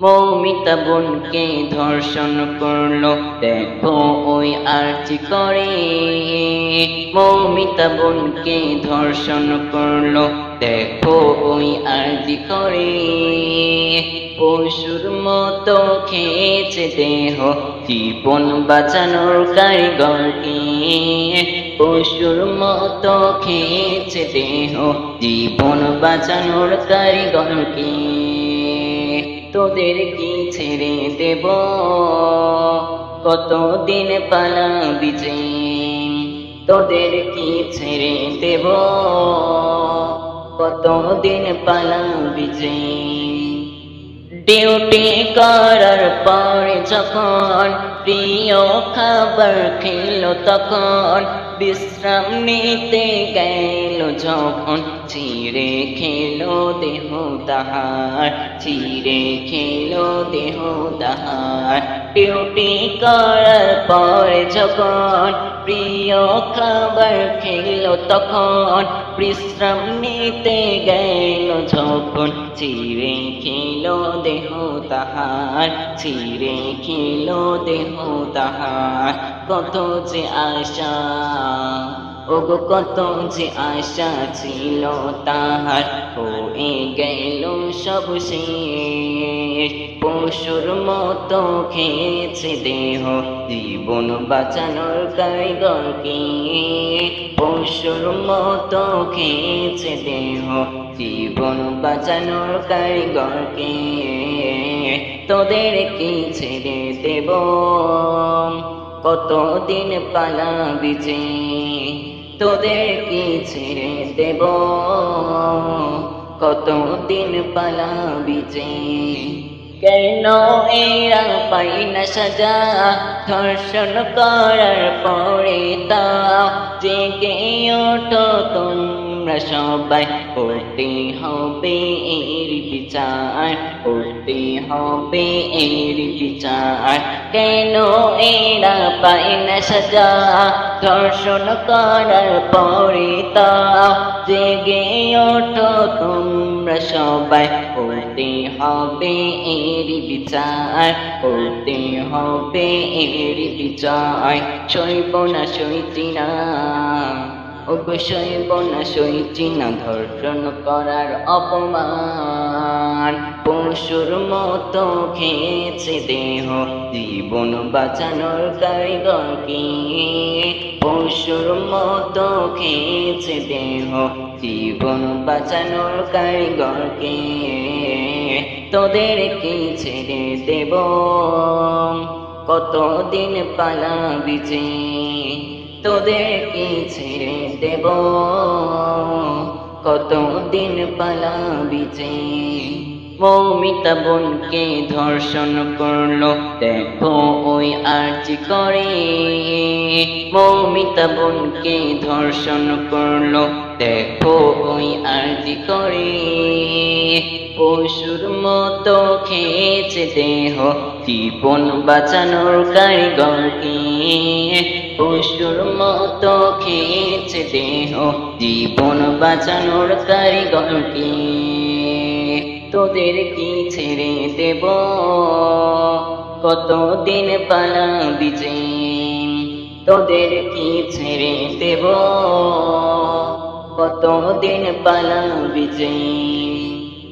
মৌমিতা বোনকে ধর্ষণ করল। দেখো ওই আর্জি করে। মৌমিতা বোনকে ধর্ষণ করল। দেখো ওই আর্জি করে। পশুর মতো খেয়েছে দেহ। জীবন বাঁচানোর কারিগরকে। পশুর মতো খেয়েছে দেহ। জীবন বাঁচানোর কারিগরকে। তোদের কি ছেড়ে দেব? কতদিন পালাবি যে? তোদের কি ছেড়ে দেব? কতদিন পালাবি যে? ডিউটি করার পরে যখন প্রিয় খাবার খেলো তখন বিশ্রাম নিতে গেল, যখন চিড়ে খেলো দেহ তাহার, চিড়ে খেলো দেহ তাহার। ডিউটি করার পরে যখন প্রিয় খাবার খেলো, তখন বিশ্রাম নিতে গেল, যখন চিড়ে খেলো দেহ তাহার, চিড়ে খেলো দেহ তাহার। কত যে আশা ওগো কত যে আশা ছিল তাহার, হয়ে গেল সব পশুর মতো খেয়েছে দেহ, জীবন বাঁচানোর কারিগরকে পশুর মতো খেয়েছে দেহ, জীবন বাঁচানোর কারিগরকে তোদের কি ছেড়ে দেব? কতদিন পালাবি যে তোদের কি ছেড়ে দেব? কতদিন পালাবি যে? কেন এরা পাই না সাজা? ধর্ষণ করার পরে তা যে জেগে ওঠো তোমরা সবাই। করতে হবে এর বিচার করতে হবে এর বিচার কেন এরা পাই না সাজা ধর্ষণ করার পরে তা জেগে ওঠো তোমরা সবাই করতে হবে এর বিচার করতে হবে এর বিচার সইব না সইছি না অবশ্যই বনা সইছি না ধর্ষণ করার অপমান। পশুর মতো খেয়েছে দেহ, জীবন বাঁচানোর কারিগরকে পশুর মতো খেয়েছে দেহ, জীবন বাঁচানোর কারিগরকে তোদের কি ছেড়ে দেব? কতদিন পালাবি যে? তোদের কি ছেড়ে দেব। কতদিন পালাবি যে? মৌমিতা বোনকে ধর্ষণ করল, দেখো ওই আর্জি করে। মৌমিতা বোনকে ধর্ষণ করল, দেখো ওই আর্জি করে। পশুর মতো খেয়েছে দেহ জীবন বাঁচানোর কারিগরকে পশুর মতো খেয়েছে দেহ, জীবন বাঁচানোর কারিগরকে তোদের কি ছেড়ে দেব? কতদিন পালাবি যে? তোদের কি ছেড়ে দেব? কতদিন পালাবি যে?